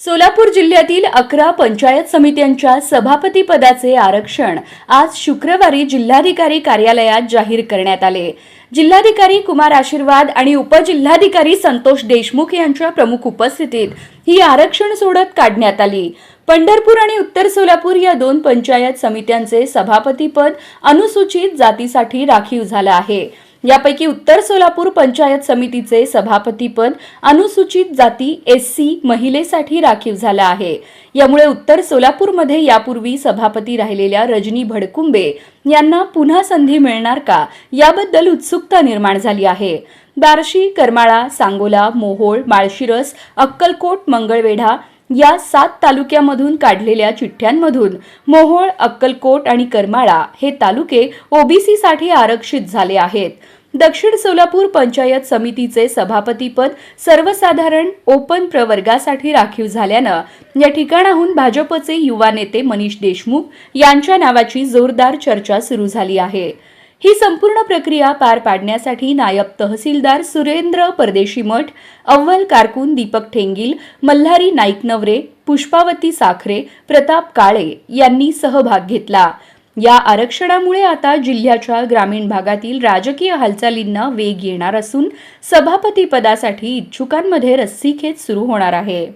सोलापूर जिल्ह्यातील अकरा पंचायत समित्यांच्या सभापतीपदाचे आरक्षण आज शुक्रवारी जिल्हाधिकारी कार्यालयात जाहीर करण्यात आले. जिल्हाधिकारी कुमार आशीर्वाद आणि उपजिल्हाधिकारी संतोष देशमुख यांच्या प्रमुख उपस्थितीत ही आरक्षण सोडत काढण्यात आली. पंढरपूर आणि उत्तर सोलापूर या दोन पंचायत समित्यांचे सभापतीपद अनुसूचित जातीसाठी राखीव झालं आहे. यापैकी उत्तर सोलापूर पंचायत समितीचे सभापतीपद अनुसूचित जाती एस सी महिलेसाठी राखीव झालं आहे. यामुळे उत्तर सोलापूरमध्ये यापूर्वी सभापती राहिलेल्या रजनी भडकुंबे यांना पुन्हा संधी मिळणार का? याबद्दल उत्सुकता निर्माण झाली आहे. बार्शी करमाळा सांगोला मोहोळ माळशिरस अक्कलकोट मंगळवेढा या सात तालुक्यामधून काढलेल्या चिठ्ठ्यांमधून मोहोळ अक्कलकोट आणि करमाळा हे तालुके ओबीसीसाठी आरक्षित झाले आहेत. दक्षिण सोलापूर पंचायत समितीचे सभापतीपद सर्वसाधारण ओपन प्रवर्गासाठी राखीव झाल्यानं या ठिकाणाहून भाजपचे युवा नेते मनीष देशमुख यांच्या नावाची जोरदार चर्चा सुरू झाली आहे. ही संपूर्ण प्रक्रिया पार पाडण्यासाठी नायब तहसीलदार सुरेंद्र परदेशी मठ अव्वल कारकून दीपक ठेंगील मल्हारी नाईक नवरे पुष्पावती साखरे प्रताप काळे यांनी सहभाग घेतला. या आरक्षणामुळे आता जिल्ह्याच्या ग्रामीण भागातील राजकीय हालचालींना वेग येणार असून सभापती पदासाठी इच्छुकांमध्ये रस्सीखेच सुरू होणार आहे.